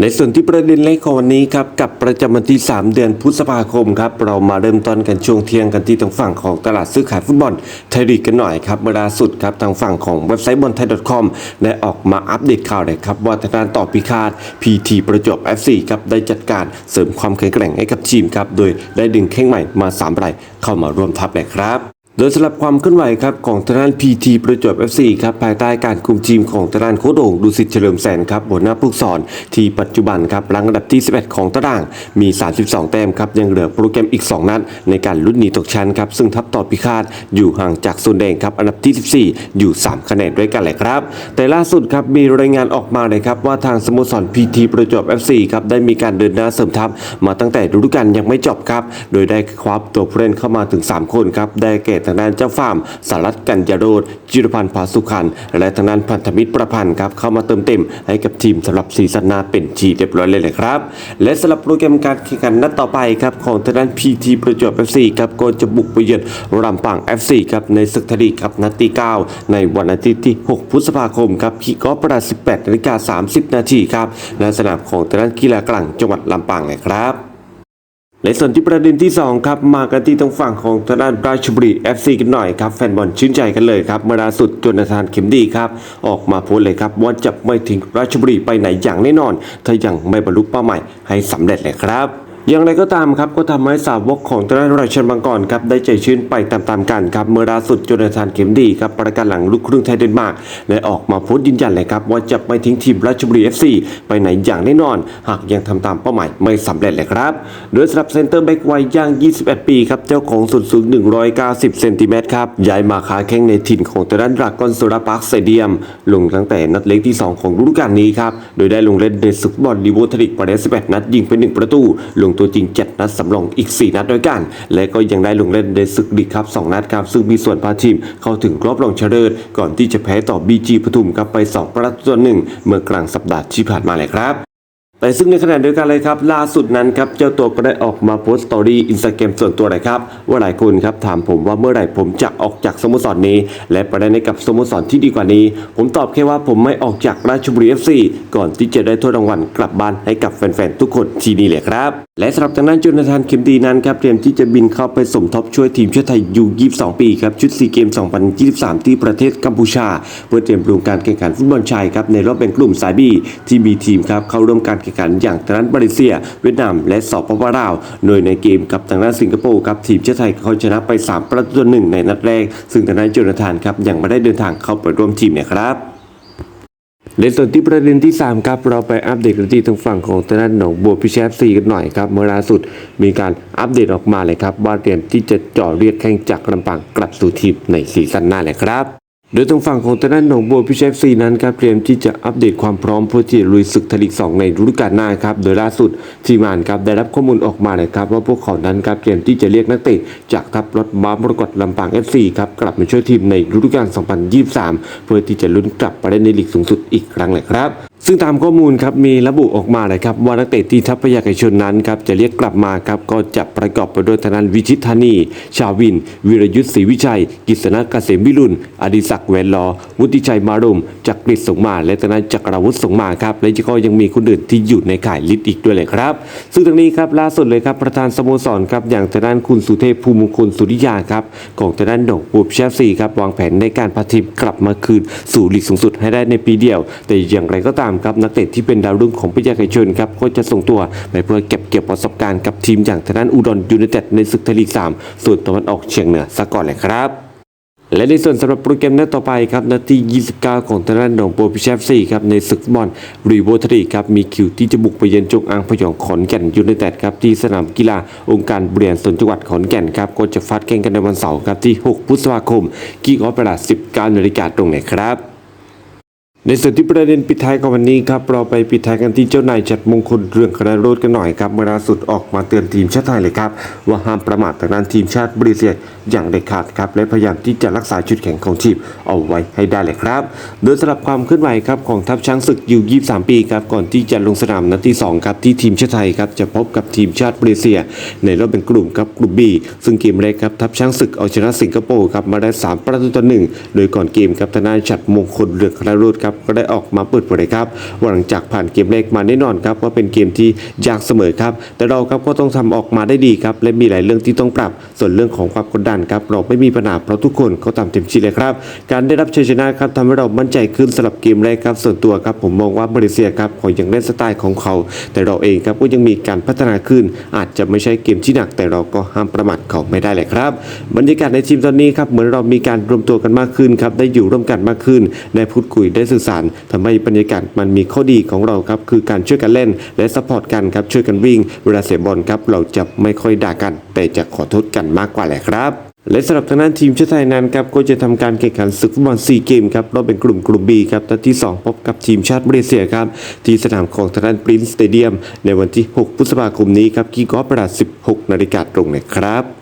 ในส่วนที่ประเด็นแรกของวันนี้ครับกับประจำวันที่ 3 เดือนพฤษภาคมครับเรามาเริ่มต้นกันช่วงเที่ยงกันที่ทางฝั่งของตลาดซื้อขายฟุตบอลไทยลีกกันหน่อยครับเวลาสุดครับทางฝั่งของเว็บไซต์บอลไทย .com ได้ออกมาอัปเดตข่าวเลยครับว่าทางด้านต่อพิคาด PT ประจวบ FC ครับได้จัดการเสริมความแข็งแกร่งให้กับทีมครับโดยได้ดึงแข้งใหม่มา3รายเข้ามาร่วมทัพเลยครับ โดยสำหรับความเคลื่อนไหวครับของทางด้าน PT ประจวบ FC ครับภายใต้การคุมทีมของทางด้านโค้ชโด่งดุสิตเฉลิมแสนครับหัวหน้าผู้สอนที่ปัจจุบันครับรังอันดับที่ 11 ของตารางมี 32 แต้มครับยังเหลือโปรแกรมอีก 2 นัดในการลุ้นหนีตกชั้นครับซึ่งทัพต่อพิฆาตอยู่ห่างจากโซนแดงครับอันดับที่ 14 อยู่ 3 คะแนนด้วยกันเลยครับ แต่ล่าสุดครับมีรายงานออกมาเลยครับว่าทางสโมสร PT ประจวบ FC ครับได้มีการเดินหน้าเสริมทัพมาตั้งแต่ฤดูกาลยังไม่จบครับโดยได้คว้าตัวผู้เล่นเข้ามาถึง 3 คนครับได้แก่ทางด้านเจ้าฟาร์มสารัตกัญญาโรดจิรพันธ์ภาสุขันและทางด้านพันธมิตรประพันธ์ครับเข้ามาเติมเต็มให้กับทีมสำหรับซีซั่นหน้าเป็นทีเรียบร้อยเลยเลยครับ และสำหรับโปรแกรมการแข่งขันนัดต่อไปครับของทางด้าน PT ประจวบ FC ครับก็จะบุกไปเยือนรำปัง FC ครับในศึกทลีกครับนัดที่9ในวันอาทิตย์ที่ 6 พฤษภาคมครับคีกอล์ฟเวลา18นาฬิกา30 นาทีครับในสนามของทางด้านกีฬากลางจังหวัดลำปางเลยครับ ในส่วนที่ประเด็นที่ 2 ครับ มากันที่ทางฝั่งของทางด้านราชบุรี FC กันหน่อยครับ แฟนบอลชื่นใจกันเลยครับเมื่อล่าสุดจนทานเข็มดีครับ ออกมาโพสเลยครับ ว่าจะไม่ทิ้งราชบุรีไปไหนอย่างแน่นอน ถ้ายังไม่บรรลุเป้าหมายให้สำเร็จเลยครับ อย่างไรก็ตามครับก็ทำให้สาวกของทางด้านราชบังกรครับได้ใจชื่นไปตามๆกันครับเมื่อล่าสุดโจนาธานเข็มดีครับประกันหลังลูกครึ่งไทยเดนมาร์กได้ออกมาโพสต์ยืนยันเลยครับว่าจะไม่ทิ้งทีมราชบุรี FC ไปไหนอย่างแน่นอน หากยังทำตามเป้าหมายไม่สำเร็จเลยครับ โดยสำหรับเซนเตอร์แบ็กวัยย่าง 21 ปีครับเจ้าของส่วนสูง 190 เซนติเมตรครับย้ายมาค้าแข้งในถิ่นของทางด้านรากอนโซลาพาร์คสเตเดียม ลงตั้งแต่นัดเล็กที่ 2 ของฤดูกาลนี้ครับโดยได้ลงเล่นในศึกฟุตบอลลีโวทริกประเด11นัดยิงไป1ประตูลงตัวจริง 7 นัดสำรองอีก 4 นัดด้วยกัน และก็ยังได้ลงเล่นในศึกลีกครับ 2 นัดครับซึ่งมีส่วนพาทีมเข้าถึงรอบรองชนะเลิศก่อนที่จะแพ้ต่อบีจีปทุมครับไป 2 ประตูต่อหนึ่งเมื่อกลางสัปดาห์ที่ผ่านมาเลยครับแต่ซึ่งในขณะเดียวกันเลยครับ ล่าสุดนั้นครับ เจ้าตัวก็ได้ออกมาโพสต์สตอรี่อินสตาแกรมส่วนตัวเลยครับ ว่าหลายคนครับ ถามผมว่าเมื่อไหร่ผมจะออกจากสโมสรนี้ และไปได้ในกับสโมสรที่ดีกว่านี้ ผมตอบแค่ว่าผมไม่ออกจากราชบุรีเอฟซีก่อนที่จะได้ถ้วยรางวัลกลับบ้านให้กับแฟนๆทุกคนที่นี่เลยครับและสำหรับทางด้านจุนทานเข็มดีนั้นครับเตรียมที่จะบินเข้าไปสมทบช่วยทีมชาติไทยยู22 ปีครับชุดซีเกม 2023 ที่ประเทศกัมพูชา เพื่อเตรียมปรุงการแข่งขันฟุตบอลชายครับในรอบแบ่งกลุ่มสายบีที่มีทีมครับเข้าร่วมการแข่งขันอย่างทางด้านมาเลเซีย เวียดนามและสปปลาวโดยในเกมกับทางด้านสิงคโปร์ครับทีมชาติไทยเขาชนะไป 3 ประตูต่อหนึ่งในนัดแรก ซึ่งทางด้านโจนาธานครับยังไม่ได้เดินทางเข้าไปร่วมทีมเนี่ยครับ ในส่วนที่ประเด็นที่ 3 ครับ เราไปอัปเดตกันที่ทางฝั่งของทางด้านหนองบัวพิชแชซีกันหน่อยครับ เมื่อล่าสุดมีการอัปเดตออกมาเลยครับ ว่าเตรียมที่จะเจ่อเรียกแข้งจากลำปางกลับสู่ทีมในซีซั่นหน้าเลยครับ โดยทางฝั่งของทางด้านหนองบัวพิชเชฟซีนั้นครับเตรียมที่จะอัปเดตความพร้อมเพื่อที่จะลุยศึกทลีก2ในฤดูกาลหน้าครับโดยล่าสุดทีมงานครับได้รับข้อมูลออกมาเลยครับว่าพวกเขานั้นครับเตรียมที่จะเรียกนักเตะจากทัพรถม้ามรกตลำปางเอฟซีครับกลับมาช่วยทีมในฤดูกาล 2023 เพื่อที่จะลุ้นกลับไปได้ในลีกสูงสุดอีกครั้งเลยครับ ซึ่งตามข้อมูลครับมีระบุออกมาเลยครับว่านักเตะที่ทัพยากชนนั้นครับจะเรียกกลับมาครับก็จะประกอบไปด้วยธนันวิชิตธานี ชาวิน วิรยุทธ์ศรีวิชัย กิษณะเกษมวิรุณ อดิศักดิ์แหวนลอ วุฒิชัยมารุมจักริดสงมา และธนันจักรวุฒิสงมาครับและก็ยังมีคนอื่นที่อยู่ในข่ายลิสต์อีกด้วยเลยครับ ซึ่งทางนี้ครับล่าสุดเลยครับประธานสโมสรครับอย่างทางด้านคุณสุเทพภูมิมงคลสุริยาครับของทางด้านหนองบัวพิชซีครับวางแผนในการพาทีมกลับมาคืนสู่ลีกสูงสุดให้ได้ในปีเดียว แต่อย่างไรก็ตามครับนักเตะที่เป็นดาวรุ่งของพยาไกรชนครับก็จะส่งตัวไปเพื่อเก็บเกี่ยวประสบการณ์กับทีมอย่างทางด้านอุดรยูไนเต็ดในศึกไทยลีก 3 ส่วนตะวันออกเฉียงเหนือซะก่อนเลยครับและในส่วนสำหรับโปรแกรมนัดต่อไปครับนาที29 ของทางด้านหนองบัวพิชฟซีครับในศึกบอลรีโวทรีครับมีคิวที่จะบุกไปเยือนจงอางพยองขอนแก่นยูไนเต็ดครับที่สนามกีฬาองค์การบริหารส่วนจังหวัดขอนแก่นครับก็จะฟาดแข่งกันในวันเสาร์ครับที่ 6 พฤษภาคม กีกออฟเวลา19นาฬิกาตรงไหนครับ ในส่วนที่ประเด็นปิดท้ายของวันนี้ครับเราไปปิดท้ายกันที่เจ้านายจัดมงคลเรื่องคณะโรดกันหน่อยครับเมื่อล่าสุดออกมาเตือนทีมชาติไทยเลยครับ ว่าห้ามประมาททางด้านทีมชาติบราซิลอย่างเด็ดขาดครับและพยายามที่จะรักษาจุดแข็งของทีมเอาไว้ให้ได้เลยครับ โดยสำหรับความเคลื่อนไหวครับของทัพช้างศึกอยู่23 ปีครับก่อนที่จะลงสนามนัดที่2ครับที่ทีมชาติไทยครับจะพบกับทีมชาติบราซิลในรอบเป็นกลุ่มครับกลุ่ม B ซึ่งเกมแรกครับทัพช้างศึกเอาชนะสิงคโปร์ครับมาได้ 3 ประตูต่อหนึ่งโดยก่อนเกมครับทนายฉัดมงคลเรืองคณะรุษครับก็ได้ออกมาเปิดเผยครับว่าหลังจากผ่านเกมแรกมาแน่นอนครับว่าเป็นเกมที่ยากเสมอครับแต่เราครับก็ต้องทำออกมาได้ดีครับและมีหลายเรื่องที่ต้องปรับ ส่วนเรื่องของความกดดันครับเราไม่มีปัญหาเพราะทุกคนเขาทำเต็มที่เลยครับการได้รับชัยชนะครับทำให้เรามั่นใจขึ้นสำหรับเกมแรกครับส่วนตัวครับผมมองว่ามาเลเซียครับเขายังเล่นสไตล์ของเขา แต่เราเองครับก็ยังมีการพัฒนาขึ้น อาจจะไม่ใช่เกมที่หนัก แต่เราก็ห้ามประมาทเขาไม่ได้เลยครับ บรรยากาศในทีมตอนนี้ครับเหมือนเรามีการรวมตัวกันมากขึ้นครับได้อยู่ร่วมกันมากขึ้นได้พูดคุยได้สื่อสารทำให้บรรยากาศมันมีข้อดีของเราครับคือการช่วยกันเล่นและซัพพอร์ตกันครับช่วยกันวิ่ง เวลาเสียบอลครับเราจะไม่ค่อยด่ากัน แต่จะขอโทษกันมากกว่าแหละครับและสำหรับทางด้านทีมชาติไทยนั้นครับก็จะทำการแข่งขันศึกฟุตบอล4เกมครับรอบเป็นกลุ่มกลุ่ม B ครับนัดที่ 2 พบกับทีมชาติมาเลเซียครับที่สนามของทางด้านปรินซ์สเตเดียมในวันที่ 6 พฤษภาคมนี้ครับกีกอล์ฟเวลา16 นาฬิกาตรงนะครับ